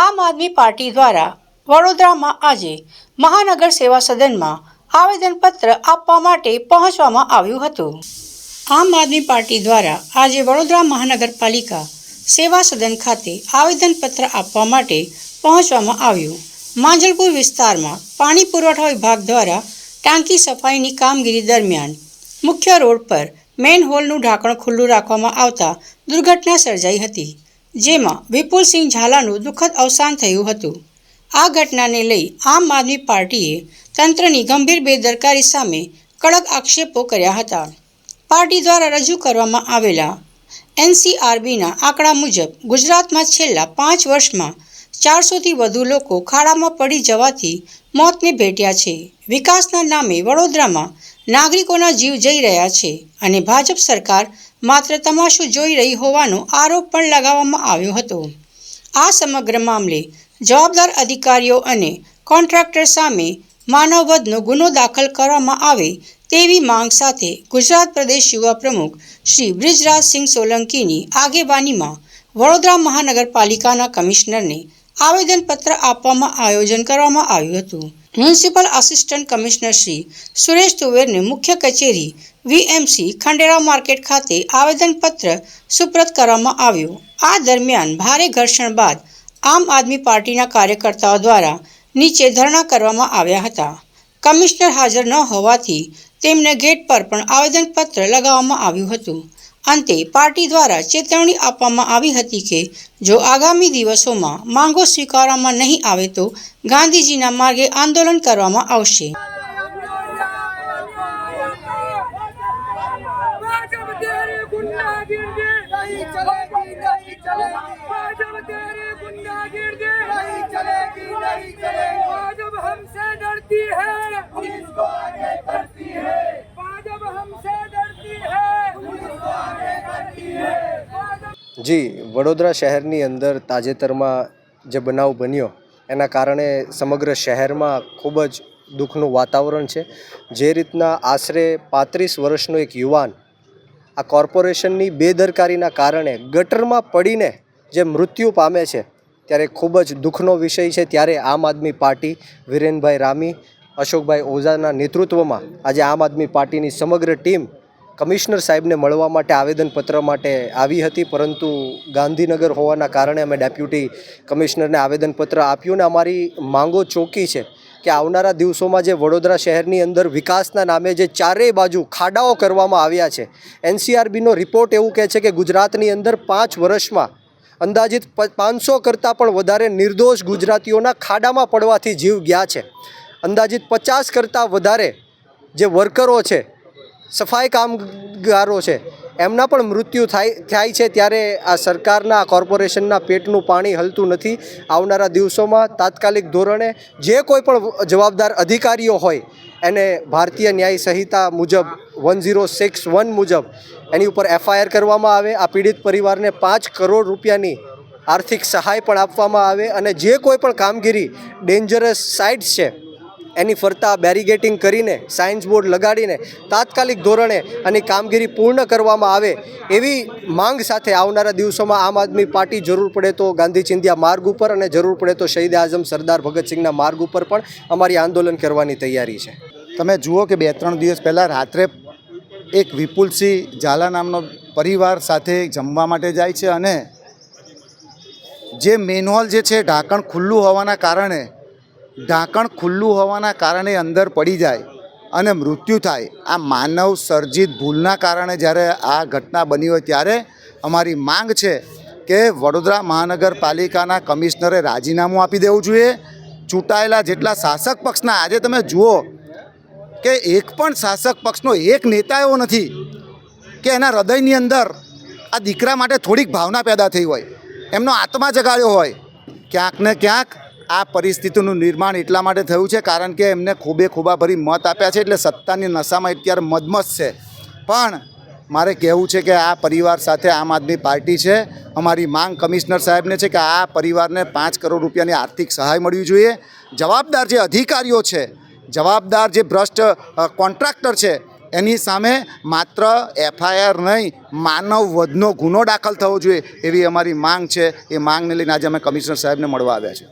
આમ આદમી પાર્ટી દ્વારા વડોદરામાં આજે મહાનગર સેવા સદનમાં આવેદનપત્ર આપવા માટે પહોંચવામાં આવ્યું હતું. આમ આદમી પાર્ટી દ્વારા આજે વડોદરા મહાનગરપાલિકા સેવા સદન ખાતે આવેદનપત્ર આપવા માટે પહોંચવામાં આવ્યું. માંજલપુર વિસ્તારમાં પાણી પુરવઠા વિભાગ દ્વારા ટાંકી સફાઈની કામગીરી દરમિયાન મુખ્ય રોડ પર મેન હોલનું ઢાંકણ ખુલ્લું રાખવામાં આવતા દુર્ઘટના સર્જાઈ હતી. જેમાં વિપુલસિંહ ઝાલાનું દુઃખદ અવસાન થયું હતું. આ ઘટનાને લઈ આમ આદમી પાર્ટીએ તંત્રની ગંભીર બેદરકારી સામે કડક આક્ષેપો કર્યા હતા. પાર્ટી દ્વારા રજૂ કરવામાં આવેલા એનસીઆરબીના આંકડા મુજબ ગુજરાતમાં છેલ્લા પાંચ વર્ષમાં ચારસોથી વધુ લોકો ખાડામાં પડી જવાથી મોતને ભેટ્યા છે. વિકાસના નામે વડોદરામાં નાગરિકોના જીવ જઈ રહ્યા છે અને ભાજપ સરકાર માત્ર તમાશો જોઈ રહી હોવાનો આરોપ પણ લગાવવામાં આવ્યો હતો. આ સમગ્ર મામલે જવાબદાર અધિકારીઓ અને કોન્ટ્રાક્ટર સામે માનવવધનો ગુનો દાખલ કરવામાં આવે તેવી માંગ સાથે ગુજરાત પ્રદેશ યુવા પ્રમુખ શ્રી બ્રિજરાજસિંહ સોલંકીની આગેવાનીમાં વડોદરા મહાનગરપાલિકાના કમિશનરને આવેદનપત્ર આપવામાં આયોજન કરવામાં આવ્યું હતું. Municipal assistant commissioner Shri Suresh તુવેરને મુખ્ય કચેરી વીએમસી ખંડેરા માર્કેટ ખાતે આવેદનપત્ર સુપ્રત કરવામાં આવ્યું. આ દરમિયાન ભારે ઘર્ષણ બાદ આમ આદમી પાર્ટીના કાર્યકર્તાઓ દ્વારા નીચે ધરણા કરવામાં આવ્યા હતા. કમિશનર હાજર ન હોવાથી તેમને ગેટ પર પણ આવેદનપત્ર લગાવવામાં આવ્યું હતું. અંતે પાર્ટી દ્વારા ચેતવણી આપવામાં આવી હતી કે જો આગામી દિવસોમાં માંગો સ્વીકારવામાં નહીં આવે તો ગાંધીજીના માર્ગે આંદોલન કરવામાં આવશે भाजप तेरी गुंडागिर्दी नहीं चलेगी नहीं चलेगी भाजप तेरी गुंडागिर्दी नहीं चलेगी જી, વડોદરા શહેરની અંદર તાજેતરમાં જે બનાવ બન્યો, એના કારણે સમગ્ર શહેરમાં ખૂબ જ દુઃખનું વાતાવરણ છે. જે રીતના આશરે પાંત્રીસ વર્ષનો એક યુવાન આ કોર્પોરેશનની બેદરકારીના કારણે ગટરમાં પડીને જે મૃત્યુ પામે છે, ત્યારે ખૂબ જ દુઃખનો વિષય છે. ત્યારે આમ આદમી પાર્ટી વિરેનભાઈ રામી, અશોકભાઈ ઓઝાના નેતૃત્વમાં આજે આમ આદમી પાર્ટીની સમગ્ર ટીમ કમિશનર સાહેબને મળવા માટે આવેદનપત્ર માટે આવી હતી, પરંતુ ગાંધીનગર હોવાના કારણે અમે ડેપ્યુટી કમિશનરને આવેદનપત્ર આપ્યું ને અમારી માંગો ચોકી છે કે આવનારા દિવસોમાં જે વડોદરા શહેરની અંદર વિકાસના નામે જે ચારેય બાજુ ખાડાઓ કરવામાં આવ્યા છે, એનસીઆરબીનો રિપોર્ટ એવું કહે છે કે ગુજરાતની અંદર પાંચ વર્ષમાં અંદાજિત પાંચસો કરતાં પણ વધારે નિર્દોષ ગુજરાતીઓના ખાડામાં પડવાથી જીવ ગયા છે. અંદાજિત પચાસ કરતાં વધારે જે વર્કરો છે સફાઈ કામગારો છે, એમના પણ મૃત્યુ થાય થાય છે ત્યારે આ સરકારના કોર્પોરેશનના પેટનું પાણી હલતું નથી. આવનારા દિવસોમાં તાત્કાલિક ધોરણે જે કોઈ પણ જવાબદાર અધિકારીઓ હોય, એને ભારતીય ન્યાય સંહિતા મુજબ, વન ઝીરો સિક્સ વન મુજબ, એની ઉપર એફઆઈઆર કરવામાં આવે. આ પીડિત પરિવારને પાંચ કરોડ રૂપિયાની આર્થિક સહાય પણ આપવામાં આવે અને જે કોઈ પણ કામગીરી ડેન્જરસ સાઇટ્સ છે એની ફરતા બેરિગેટિંગ કરીને, સાયન્સ બોર્ડ લગાડીને, તાત્કાલિક ધોરણે આની કામગીરી પૂર્ણ કરવામાં આવે એવી માંગ સાથે આવનારા દિવસોમાં આમ આદમી પાર્ટી જરૂર પડે તો ગાંધી ચિંધ્યા માર્ગ ઉપર અને જરૂર પડે તો શહીદ આઝમ સરદાર ભગતસિંહના માર્ગ ઉપર પણ અમારી આંદોલન કરવાની તૈયારી છે. તમે જુઓ કે બે ત્રણ દિવસ પહેલાં રાત્રે એક વિપુલસિંહ ઝાલા નામનો પરિવાર સાથે જમવા માટે જાય છે અને જે મેનહોલ જે છે ઢાંકણ ખુલ્લું હોવાના કારણે ઢાંકણ ખુલ્લું હોવાના કારણે અંદર પડી જાય અને મૃત્યુ થાય. આ માનવ સર્જિત ભૂલના કારણે જ્યારે આ ઘટના બની હોય ત્યારે અમારી માંગ છે કે વડોદરા મહાનગરપાલિકાના કમિશનરે રાજીનામું આપી દેવું જોઈએ. ચૂંટાયેલા જેટલા શાસક પક્ષના, આજે તમે જુઓ કે એક પણ શાસક પક્ષનો એક નેતા એવો નથી કે એના હૃદયની અંદર આ દીકરા માટે થોડીક ભાવના પેદા થઈ હોય. એમનો આત્મા જગાડ્યો હોય. ક્યાંક ને ક્યાંક આ પરિસ્થિતિનું નિર્માણ એટલા માટે થયું છે કારણ કે એમને ખૂબે ખૂબાભરી મત આપ્યા છે એટલે સત્તાની નશામાં અત્યારે મદમસ્ત છે. પણ મારે કહેવું છે કે આ પરિવાર સાથે આમ આદમી પાર્ટી છે. અમારી માંગ કમિશનર સાહેબને છે કે આ પરિવારને પાંચ કરોડ રૂપિયાની આર્થિક સહાય મળવી જોઈએ. જવાબદાર જે અધિકારીઓ છે, જવાબદાર જે ભ્રષ્ટ કોન્ટ્રાક્ટર છે, એની સામે માત્ર એફઆઈઆર નહીં માનવ વધનો ગુનો દાખલ થવો જોઈએ એવી અમારી માંગ છે. એ માંગને લઈને આજે અમે કમિશનર સાહેબને મળવા આવ્યા છે